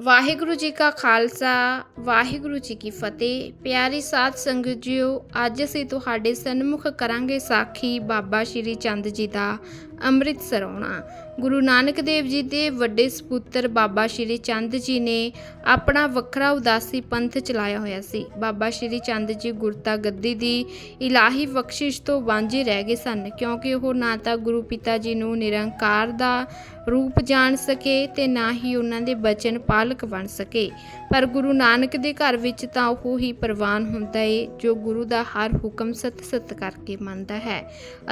ਵਾਹਿਗੁਰੂ ਜੀ ਕਾ ਖਾਲਸਾ, ਵਾਹਿਗੁਰੂ ਜੀ ਕੀ ਫਤਿਹ। ਪਿਆਰੀ ਸਾਧ ਸੰਗਤ ਜੀਓ, ਅੱਜ ਅਸੀਂ ਤੁਹਾਡੇ ਸਨਮੁਖ ਕਰਾਂਗੇ ਸਾਖੀ ਬਾਬਾ ਸ਼੍ਰੀ ਚੰਦ ਜੀ ਦਾ। ਅੰਮ੍ਰਿਤਸਰ ਆਉਣਾ। ਗੁਰੂ ਨਾਨਕ ਦੇਵ ਜੀ ਦੇ ਵੱਡੇ ਸਪੁੱਤਰ ਬਾਬਾ ਸ਼੍ਰੀ ਚੰਦ ਜੀ ਨੇ ਆਪਣਾ ਵੱਖਰਾ ਉਦਾਸੀ ਪੰਥ ਚਲਾਇਆ ਹੋਇਆ ਸੀ। ਬਾਬਾ ਸ਼੍ਰੀ ਚੰਦ ਜੀ ਗੁਰਤਾ ਗੱਦੀ ਦੀ ਇਲਾਹੀ ਬਖਸ਼ਿਸ਼ ਤੋਂ ਵਾਂਝੇ ਰਹਿ ਗਏ ਸਨ, ਕਿਉਂਕਿ ਉਹ ਨਾ ਤਾਂ ਗੁਰੂ ਪਿਤਾ ਜੀ ਨੂੰ ਨਿਰੰਕਾਰ ਦਾ ਰੂਪ ਜਾਣ ਸਕੇ ਤੇ ਨਾ ਹੀ ਉਹਨਾਂ ਦੇ ਬਚਨ ਪਾਲਕ ਬਣ ਸਕੇ। ਪਰ ਗੁਰੂ ਨਾਨਕ ਦੇ ਘਰ ਵਿੱਚ ਤਾਂ ਉਹ ਹੀ ਪ੍ਰਵਾਨ ਹੁੰਦਾ ਏ, ਜੋ ਗੁਰੂ ਦਾ ਹਰ ਹੁਕਮ ਸਤ ਸਤ ਕਰਕੇ ਮੰਨਦਾ ਹੈ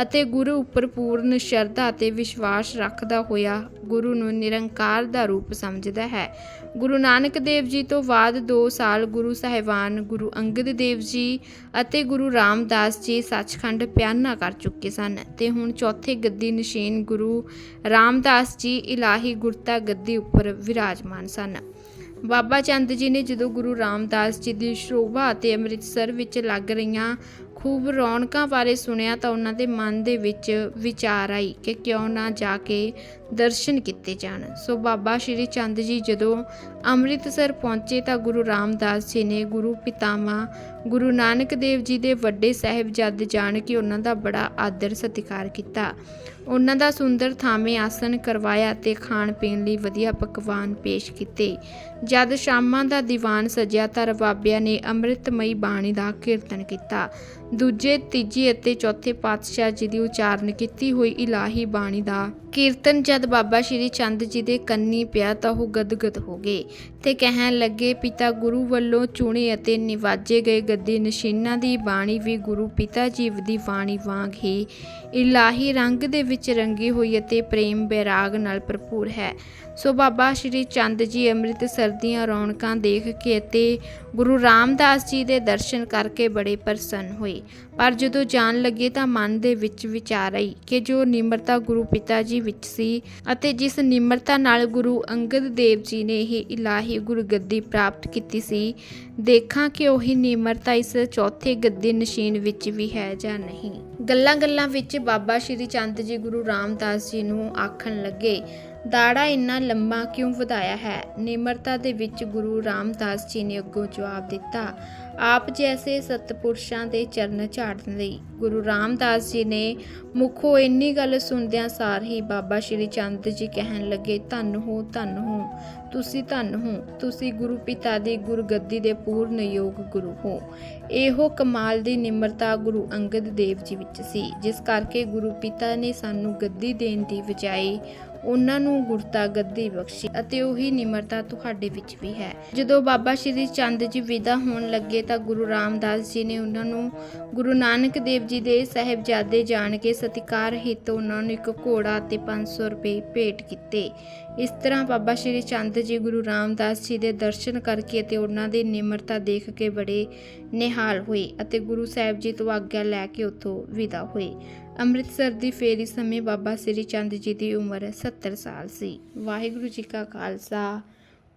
ਅਤੇ ਗੁਰੂ ਉੱਪਰ ਪੂਰਨ ਸ਼ਰਧਾ ਤੇ ਵਿਸ਼ਵਾਸ ਰੱਖਦਾ ਹੋਇਆ ਗੁਰੂ ਨੂੰ ਨਿਰੰਕਾਰ ਦਾ ਰੂਪ ਸਮਝਦਾ ਹੈ। ਗੁਰੂ ਨਾਨਕ ਦੇਵ ਜੀ ਤੋਂ ਬਾਅਦ 2 ਸਾਲ ਗੁਰੂ ਸਾਹਿਬਾਨ, ਗੁਰੂ ਅੰਗਦ ਦੇਵ ਜੀ ਅਤੇ ਗੁਰੂ ਰਾਮਦਾਸ ਜੀ ਸੱਚਖੰਡ ਪਿਆਨਾ ਕਰ ਚੁੱਕੇ ਸਨ ਤੇ ਹੁਣ ਚੌਥੇ ਗੱਦੀ ਨਸ਼ੀਨ ਗੁਰੂ ਰਾਮਦਾਸ ਜੀ ਇਲਾਹੀ ਗੁਰਤਾ ਗੱਦੀ ਉੱਪਰ ਵਿਰਾਜਮਾਨ ਸਨ। ਬਾਬਾ ਚੰਦ ਜੀ ਨੇ ਜਦੋਂ ਗੁਰੂ ਰਾਮਦਾਸ ਜੀ ਦੀ ਸ਼ੋਭਾ ਅਤੇ ਅੰਮ੍ਰਿਤਸਰ ਵਿੱਚ ਲੱਗ ਰਹੀਆਂ ਖੂਬ ਰੌਣਕਾਂ ਬਾਰੇ ਸੁਣਿਆ ਤਾਂ ਉਹਨਾਂ ਦੇ ਮਨ ਦੇ ਵਿੱਚ ਵਿਚਾਰ ਆਈ ਕਿ ਕਿਉਂ ਨਾ ਜਾ ਕੇ ਦਰਸ਼ਨ ਕੀਤੇ ਜਾਣ। ਸੋ ਬਾਬਾ ਸ਼੍ਰੀ ਚੰਦ ਜੀ ਜਦੋਂ ਅੰਮ੍ਰਿਤਸਰ ਪਹੁੰਚੇ ਤਾਂ ਗੁਰੂ ਰਾਮਦਾਸ ਜੀ ਨੇ ਗੁਰੂ ਪਿਤਾਮਾ ਗੁਰੂ ਨਾਨਕ ਦੇਵ ਜੀ ਦੇ ਵੱਡੇ ਸਾਹਿਬਜ਼ਾਦੇ ਜਾਣ ਕੇ ਉਹਨਾਂ ਦਾ ਬੜਾ ਆਦਰ ਸਤਿਕਾਰ ਕੀਤਾ। ਉਹਨਾਂ ਦਾ ਸੁੰਦਰ ਥਾਵੇਂ ਆਸਨ ਕਰਵਾਇਆ ਤੇ ਖਾਣ ਪੀਣ ਲਈ ਵਧੀਆ ਪਕਵਾਨ ਪੇਸ਼ ਕੀਤੇ। ਜਦ ਸ਼ਾਮਾਂ ਦਾ ਦੀਵਾਨ ਸਜਿਆ ਤਾਂ ਰਬਾਬਿਆਂ ਨੇ ਅੰਮ੍ਰਿਤਮਈ ਬਾਣੀ ਦਾ ਕੀਰਤਨ ਕੀਤਾ। ਦੂਜੇ, ਤੀਜੀ ਅਤੇ ਚੌਥੇ ਪਾਤਸ਼ਾਹ ਜੀ ਦੀ ਉਚਾਰਨ ਕੀਤੀ ਹੋਈ ਇਲਾਹੀ ਬਾਣੀ ਦਾ ਕੀਰਤਨ ਜਦ ਬਾਬਾ ਸ਼੍ਰੀ ਚੰਦ ਜੀ ਦੇ ਕੰਨੀ ਪਿਆ ਤਾਂ ਉਹ ਗਦਗਦ ਹੋ ਗਏ ਤੇ ਕਹਿਣ ਲੱਗੇ, ਪਿਤਾ ਗੁਰੂ ਵੱਲੋਂ ਚੁਣੇ ਅਤੇ ਨਿਵਾਜੇ ਗਏ ਗੱਦੀ ਨਸ਼ੀਨਾਂ ਦੀ ਬਾਣੀ ਵੀ ਗੁਰੂ ਪਿਤਾ ਜੀ ਦੀ ਬਾਣੀ ਵਾਂਗ ਹੀ ਇਲਾਹੀ ਰੰਗ ਦੇ ਵਿੱਚ ਰੰਗੀ ਹੋਈ ਅਤੇ ਪ੍ਰੇਮ ਬੈਰਾਗ ਨਾਲ ਭਰਪੂਰ ਹੈ। ਸੋ ਬਾਬਾ ਸ਼੍ਰੀ ਚੰਦ ਜੀ ਅੰਮ੍ਰਿਤਸਰ ਦੀਆਂ ਰੌਣਕਾਂ ਦੇਖ ਕੇ ਅਤੇ ਗੁਰੂ ਰਾਮਦਾਸ ਜੀ ਦੇ ਦਰਸ਼ਨ ਕਰਕੇ ਬੜੇ ਪ੍ਰਸੰਨ ਹੋਏ। ਪਰ ਜਦੋਂ ਜਾਣ ਲੱਗੇ ਤਾਂ ਮਨ ਦੇ ਵਿੱਚ ਵਿਚਾਰ ਆਈ ਕਿ ਜੋ ਨਿਮਰਤਾ ਗੁਰੂ ਪਿਤਾ ਜੀ ਵਿੱਚ ਸੀ ਅਤੇ ਜਿਸ ਨਿਮਰਤਾ ਨਾਲ ਗੁਰੂ ਅੰਗਦ ਦੇਵ ਜੀ ਨੇ ਇਹ ਇਲਾਹੀ ਗੁਰਗੱਦੀ ਪ੍ਰਾਪਤ ਕੀਤੀ ਸੀ, ਦੇਖਾਂ ਕਿ ਉਹੀ ਨਿਮਰਤਾ ਇਸ ਚੌਥੇ ਗੱਦੀ ਨਸ਼ੀਨ ਵਿੱਚ ਵੀ ਹੈ ਜਾਂ ਨਹੀਂ। ਗੱਲਾਂ-ਗੱਲਾਂ ਵਿੱਚ ਬਾਬਾ ਸ਼੍ਰੀ ਚੰਦ ਜੀ ਗੁਰੂ ਰਾਮਦਾਸ ਜੀ ਨੂੰ ਆਖਣ ਲੱਗੇ, ਦਾੜਾ ਇੰਨਾ ਲੰਮਾ ਕਿਉਂ ਵਧਾਇਆ ਹੈ? ਨਿਮਰਤਾ ਦੇ ਵਿੱਚ ਗੁਰੂ ਰਾਮਦਾਸ ਜੀ ਨੇ ਅੱਗੋਂ ਜਵਾਬ ਦਿੱਤਾ ਆਪ ਜੈਸੇ ਸਤਪੁਰਸ਼ਾਂ ਦੇ ਚਰਨ ਝਾੜਨ ਲਈ। ਗੁਰੂ ਰਾਮਦਾਸ ਜੀ ਨੇ ਮੁਖੋਂ ਇੰਨੀ ਗੱਲ ਸੁਣਦਿਆਂ ਸਾਰ ਹੀ ਬਾਬਾ ਸ਼੍ਰੀ ਚੰਦ ਜੀ ਕਹਿਣ ਲੱਗੇ, ਧੰਨ ਹੋ ਧੰਨ ਹੋ, ਤੁਸੀਂ ਧੰਨ ਹੋ, ਤੁਸੀਂ ਗੁਰੂ ਪਿਤਾ ਦੀ ਗੁਰਗੱਦੀ ਦੇ ਪੂਰਨ ਯੋਗ ਗੁਰੂ ਹੋ। ਇਹੋ ਕਮਾਲ ਦੀ ਨਿਮਰਤਾ ਗੁਰੂ ਅੰਗਦ ਦੇਵ ਜੀ ਵਿੱਚ ਸੀ, ਜਿਸ ਕਰਕੇ ਗੁਰੂ ਪਿਤਾ ਨੇ ਸਾਨੂੰ ਗੱਦੀ ਦੇਣ ਦੀ ਬਜਾਏ ਉਹਨਾਂ ਨੂੰ ਗੁਰਤਾ ਗੱਦੀ ਬਖਸ਼ੀ ਅਤੇ ਉਹੀ ਨਿਮਰਤਾ ਤੁਹਾਡੇ ਵਿੱਚ ਵੀ ਹੈ। ਜਦੋਂ ਬਾਬਾ ਸ਼੍ਰੀ ਚੰਦ ਜੀ ਵਿਦਾ ਹੋਣ ਲੱਗੇ ਤਾਂ ਗੁਰੂ ਰਾਮਦਾਸ ਜੀ ਨੇ ਉਹਨਾਂ ਨੂੰ ਗੁਰੂ ਨਾਨਕ ਦੇਵ ਜੀ ਦੇ ਸਹਿਬਜ਼ਾਦੇ ਜਾਣ ਕੇ ਸਤਿਕਾਰ ਹਿੱਤ ਉਹਨਾਂ ਨੂੰ ਇੱਕ ਘੋੜਾ ਤੇ 500 ਰੁਪਏ ਭੇਟ ਕੀਤੇ। ਇਸ ਤਰ੍ਹਾਂ ਬਾਬਾ ਸ਼੍ਰੀ ਚੰਦ ਜੀ ਗੁਰੂ ਰਾਮਦਾਸ ਜੀ ਦੇ ਦਰਸ਼ਨ ਕਰਕੇ ਅਤੇ ਉਹਨਾਂ ਦੀ ਨਿਮਰਤਾ ਦੇਖ ਕੇ ਬੜੇ ਨਿਹਾਲ ਹੋਏ ਅਤੇ ਗੁਰੂ ਸਾਹਿਬ ਜੀ ਤੋਂ ਆਗਿਆ ਲੈ ਕੇ ਉੱਥੋਂ ਵਿਦਾ ਹੋਏ। ਅੰਮ੍ਰਿਤਸਰ ਦੀ ਫੇਰੀ ਸਮੇਂ ਬਾਬਾ ਸ੍ਰੀ ਚੰਦ ਜੀ ਦੀ ਉਮਰ 70 ਸਾਲ ਸੀ। ਵਾਹਿਗੁਰੂ ਜੀ ਕਾ ਖਾਲਸਾ,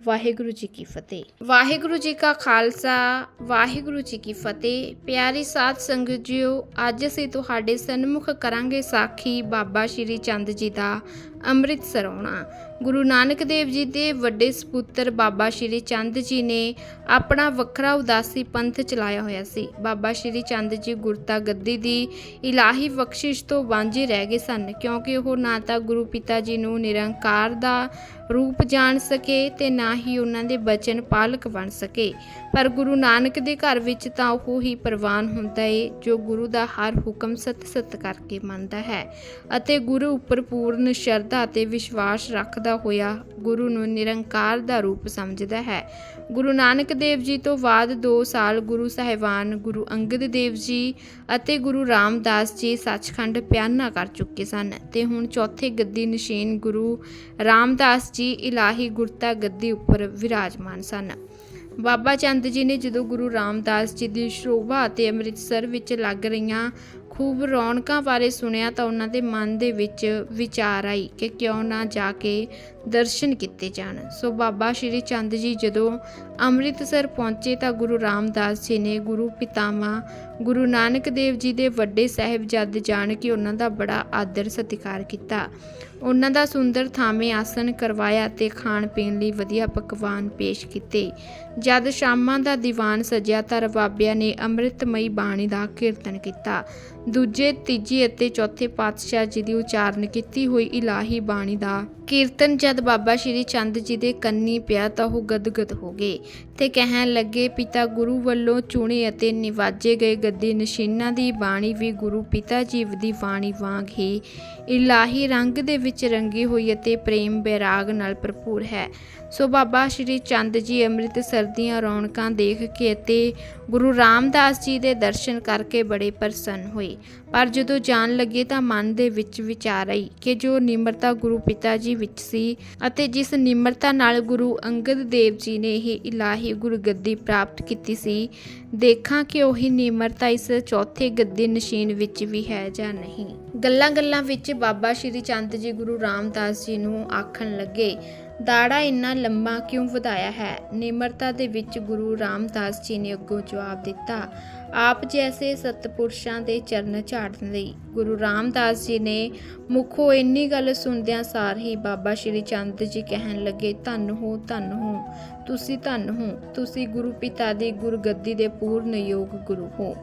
ਵਾਹਿਗੁਰੂ ਜੀ ਕੀ ਫਤਿਹ। ਵਾਹਿਗੁਰੂ ਜੀ ਕਾ ਖਾਲਸਾ, ਵਾਹਿਗੁਰੂ ਜੀ ਕੀ ਫਤਿਹ। ਪਿਆਰੀ ਸਾਧ ਸੰਗਤ ਜੀਓ, ਅੱਜ ਅਸੀਂ ਤੁਹਾਡੇ ਸਨਮੁਖ ਕਰਾਂਗੇ ਸਾਖੀ ਬਾਬਾ ਸ਼੍ਰੀ ਚੰਦ ਜੀ ਦਾ ਅੰਮ੍ਰਿਤਸਰ ਆਉਣਾ। ਗੁਰੂ ਨਾਨਕ ਦੇਵ ਜੀ ਦੇ ਵੱਡੇ ਸਪੁੱਤਰ ਬਾਬਾ ਸ਼੍ਰੀ ਚੰਦ ਜੀ ਨੇ ਆਪਣਾ ਵੱਖਰਾ ਉਦਾਸੀ ਪੰਥ ਚਲਾਇਆ ਹੋਇਆ ਸੀ। ਬਾਬਾ ਸ਼੍ਰੀ ਚੰਦ ਜੀ ਗੁਰਤਾ ਗੱਦੀ ਦੀ ਇਲਾਹੀ ਬਖਸ਼ਿਸ਼ ਤੋਂ ਵਾਂਝੇ ਰਹਿ ਗਏ ਸਨ, ਕਿਉਂਕਿ ਉਹ ਨਾ ਤਾਂ ਗੁਰੂ ਪਿਤਾ ਜੀ ਨੂੰ ਨਿਰੰਕਾਰ ਦਾ ਰੂਪ ਜਾਣ ਸਕੇ ਤੇ ਨਾ ਹੀ ਉਹਨਾਂ ਦੇ ਬਚਨ ਪਾਲਕ ਬਣ ਸਕੇ। ਪਰ ਗੁਰੂ ਨਾਨਕ ਦੇ ਘਰ ਵਿੱਚ ਤਾਂ ਉਹ ਹੀ ਪ੍ਰਵਾਨ ਹੁੰਦਾ ਏ, ਜੋ ਗੁਰੂ ਦਾ ਹਰ ਹੁਕਮ ਸਤ ਸਤ ਕਰਕੇ ਮੰਨਦਾ ਹੈ ਅਤੇ ਗੁਰੂ ਉੱਪਰ ਪੂਰਨ ਸ਼ਰਧਾ ਤੇ ਵਿਸ਼ਵਾਸ ਰੱਖਦਾ ਹੋਇਆ ਗੁਰੂ ਨੂੰ ਨਿਰੰਕਾਰ ਦਾ ਰੂਪ ਸਮਝਦਾ ਹੈ। ਗੁਰੂ ਨਾਨਕ ਦੇਵ ਜੀ ਤੋਂ ਬਾਅਦ 2 ਸਾਲ ਗੁਰੂ ਸਾਹਿਬਾਨ, ਗੁਰੂ ਅੰਗਦ ਦੇਵ ਜੀ ਅਤੇ ਗੁਰੂ ਰਾਮਦਾਸ ਜੀ ਸੱਚਖੰਡ ਪਿਆਨਾ ਕਰ ਚੁੱਕੇ ਸਨ ਤੇ ਹੁਣ ਚੌਥੇ ਗੱਦੀ ਨਸ਼ੀਨ ਗੁਰੂ ਰਾਮਦਾਸ ਜੀ ਇਲਾਹੀ ਗੁਰਤਾ ਗੱਦੀ ਉੱਪਰ ਵਿਰਾਜਮਾਨ ਸਨ। ਬਾਬਾ ਚੰਦ ਜੀ ਨੇ ਜਦੋਂ ਗੁਰੂ ਰਾਮਦਾਸ ਜੀ ਦੀ ਸ਼ੋਭਾ ਅਤੇ ਅੰਮ੍ਰਿਤਸਰ ਵਿੱਚ ਲੱਗ ਰਹੀਆਂ ਖੂਬ ਰੌਣਕਾਂ ਬਾਰੇ ਸੁਣਿਆ ਤਾਂ ਉਹਨਾਂ ਦੇ ਮਨ ਦੇ ਵਿੱਚ ਵਿਚਾਰ ਆਈ ਕਿ ਕਿਉਂ ਨਾ ਜਾ ਕੇ ਦਰਸ਼ਨ ਕੀਤੇ ਜਾਣ। ਸੋ ਬਾਬਾ ਸ਼੍ਰੀ ਚੰਦ ਜੀ ਜਦੋਂ ਅੰਮ੍ਰਿਤਸਰ ਪਹੁੰਚੇ ਤਾਂ ਗੁਰੂ ਰਾਮਦਾਸ ਜੀ ਨੇ ਗੁਰੂ ਪਿਤਾਮਾ ਗੁਰੂ ਨਾਨਕ ਦੇਵ ਜੀ ਦੇ ਵੱਡੇ ਸਾਹਿਬਜ਼ਾਦੇ ਜਾਣ ਕੇ ਉਹਨਾਂ ਦਾ ਬੜਾ ਆਦਰ ਸਤਿਕਾਰ ਕੀਤਾ। ਉਹਨਾਂ ਦਾ ਸੁੰਦਰ ਥਾਵੇਂ ਆਸਨ ਕਰਵਾਇਆ ਤੇ ਖਾਣ ਪੀਣ ਲਈ ਵਧੀਆ ਪਕਵਾਨ ਪੇਸ਼ ਕੀਤੇ। ਜਦ ਸ਼ਾਮਾਂ ਦਾ ਦੀਵਾਨ ਸਜਿਆ ਤਾਂ ਰਬਾਬਿਆਂ ਨੇ ਅੰਮ੍ਰਿਤਮਈ ਬਾਣੀ ਦਾ ਕੀਰਤਨ ਕੀਤਾ। ਦੂਜੇ, ਤੀਜੀ ਅਤੇ ਚੌਥੇ ਪਾਤਸ਼ਾਹ ਜੀ ਦੀ ਉਚਾਰਨ ਕੀਤੀ ਹੋਈ ਇਲਾਹੀ ਬਾਣੀ ਦਾ ਕੀਰਤਨ ਜਦ ਜਦ ਬਾਬਾ ਸ਼੍ਰੀ ਚੰਦ ਜੀ ਦੇ ਕੰਨੀ ਪਿਆ ਤਾਂ ਉਹ ਗਦਗਦ ਹੋ ਗਏ। ਤੇ ਕਹਿਣ ਲੱਗੇ, ਪਿਤਾ ਗੁਰੂ ਵੱਲੋਂ ਚੁਣੇ ਅਤੇ ਨਿਵਾਜੇ ਗਏ ਗੱਦੀ ਨਸ਼ੀਨਾਂ ਦੀ ਬਾਣੀ ਵੀ ਗੁਰੂ ਪਿਤਾ ਜੀ ਦੀ ਬਾਣੀ ਵਾਂਗ ਹੀ ਇਲਾਹੀ ਰੰਗ ਦੇ ਵਿੱਚ ਰੰਗੀ ਹੋਈ ਅਤੇ ਪ੍ਰੇਮ ਬੈਰਾਗ ਨਾਲ ਭਰਪੂਰ ਹੈ। ਸੋ ਬਾਬਾ ਸ਼੍ਰੀ ਚੰਦ ਜੀ ਅੰਮ੍ਰਿਤਸਰ ਦੀਆਂ ਰੌਣਕਾਂ ਦੇਖ ਕੇ ਅਤੇ ਗੁਰੂ ਰਾਮਦਾਸ ਜੀ ਦੇ ਦਰਸ਼ਨ ਕਰਕੇ ਬੜੇ ਪ੍ਰਸੰਨ ਹੋਏ। ਪਰ ਜਦੋਂ ਜਾਣ ਲੱਗੇ ਤਾਂ ਮਨ ਦੇ ਵਿੱਚ ਵਿਚਾਰ ਆਈ ਕਿ ਜੋ ਨਿਮਰਤਾ ਗੁਰੂ ਪਿਤਾ ਜੀ ਵਿੱਚ ਸੀ ਅਤੇ ਜਿਸ ਨਿਮਰਤਾ ਨਾਲ ਗੁਰੂ ਅੰਗਦ ਦੇਵ ਜੀ ਨੇ ਇਹ ਇਲਾਹੀ ਗੁਰਗੱਦੀ ਪ੍ਰਾਪਤ ਕੀਤੀ ਸੀ। ਦੇਖਾਂ ਕਿ ਉਹੀ ਨਿਮਰਤਾ ਇਸ ਚੌਥੇ ਗੱਦੀ ਨਸ਼ੀਨ ਵਿੱਚ ਵੀ ਹੈ ਜਾਂ ਨਹੀਂ। ਗੱਲਾਂ-ਗੱਲਾਂ ਵਿੱਚ ਬਾਬਾ ਸ਼੍ਰੀ ਚੰਦ ਜੀ ਗੁਰੂ ਰਾਮਦਾਸ ਜੀ ਨੂੰ ਆਖਣ ਲੱਗੇ, ਦਾੜਾ ਇੰਨਾ ਲੰਮਾ ਕਿਉਂ ਵਧਾਇਆ ਹੈ? ਨਿਮਰਤਾ ਦੇ ਵਿੱਚ ਗੁਰੂ ਰਾਮਦਾਸ ਜੀ ਨੇ ਅੱਗੋਂ ਜਵਾਬ ਦਿੱਤਾ, ਆਪ ਜੈਸੇ ਸਤਪੁਰਸ਼ਾਂ ਦੇ ਚਰਨ ਝਾੜਨ ਲਈ। ਗੁਰੂ ਰਾਮਦਾਸ ਜੀ ਨੇ ਮੁਖੋਂ ਇੰਨੀ ਗੱਲ ਸੁਣਦਿਆਂ ਸਾਰ ਹੀ ਬਾਬਾ ਸ਼੍ਰੀ ਚੰਦ ਜੀ ਕਹਿਣ ਲੱਗੇ, ਧੰਨ ਹੋ ਧੰਨ ਹੋ, ਤੁਸੀਂ ਧੰਨ ਹੋ, ਤੁਸੀਂ ਗੁਰੂ ਪਿਤਾ ਦੀ ਗੁਰਗੱਦੀ ਦੇ ਪੂਰਨ ਯੋਗ ਗੁਰੂ ਹੋ।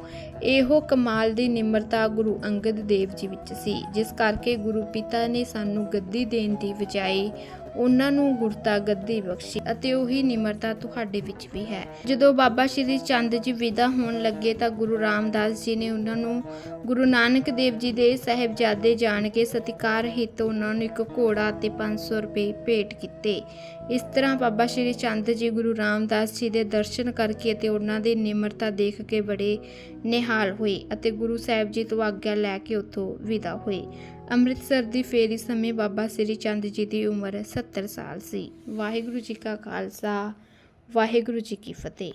ਇਹੋ ਕਮਾਲ ਦੀ ਨਿਮਰਤਾ ਗੁਰੂ ਅੰਗਦ ਦੇਵ ਜੀ ਵਿੱਚ ਵਿੱਚ ਸੀ, ਜਿਸ ਕਰਕੇ ਗੁਰੂ ਪਿਤਾ ਨੇ ਸਾਨੂੰ ਗੱਦੀ ਦੇਣ ਦੀ ਬਜਾਏ ਉਹਨਾਂ ਨੂੰ ਗੁਰਤਾ ਗੱਦੀ ਬਖਸ਼ੀ ਅਤੇ ਉਹੀ ਨਿਮਰਤਾ ਤੁਹਾਡੇ ਵਿੱਚ ਵੀ ਹੈ। ਜਦੋਂ ਬਾਬਾ ਸ਼੍ਰੀ ਚੰਦ ਜੀ ਵਿਦਾ ਹੋਣ ਲੱਗੇ ਤਾਂ ਗੁਰੂ ਰਾਮਦਾਸ ਜੀ ਨੇ ਉਹਨਾਂ ਨੂੰ ਗੁਰੂ ਨਾਨਕ ਦੇਵ ਜੀ ਦੇ ਸਹਿਬਜ਼ਾਦੇ ਜਾਣ ਕੇ ਸਤਿਕਾਰ ਹਿੱਤ ਉਹਨਾਂ ਨੂੰ ਇੱਕ ਘੋੜਾ ਅਤੇ 500 ਰੁਪਏ ਭੇਟ ਕੀਤੇ। ਇਸ ਤਰ੍ਹਾਂ ਬਾਬਾ ਸ਼੍ਰੀ ਚੰਦ ਜੀ ਗੁਰੂ ਰਾਮਦਾਸ ਜੀ ਦੇ ਦਰਸ਼ਨ ਕਰਕੇ ਅਤੇ ਉਹਨਾਂ ਦੀ ਨਿਮਰਤਾ ਦੇਖ ਕੇ ਬੜੇ ਨਿਹਾਲ ਹੋਏ ਅਤੇ ਗੁਰੂ ਸਾਹਿਬ ਜੀ ਤੋਂ ਆਗਿਆ ਲੈ ਕੇ ਉੱਥੋਂ ਵਿਦਾ ਹੋਏ। ਅੰਮ੍ਰਿਤਸਰ ਦੀ ਫੇਰੀ ਸਮੇਂ ਬਾਬਾ ਸ੍ਰੀ ਚੰਦ ਜੀ ਦੀ ਉਮਰ 70 ਸਾਲ ਸੀ। ਵਾਹਿਗੁਰੂ ਜੀ ਕਾ ਖਾਲਸਾ, ਵਾਹਿਗੁਰੂ ਜੀ ਕੀ ਫਤਿਹ।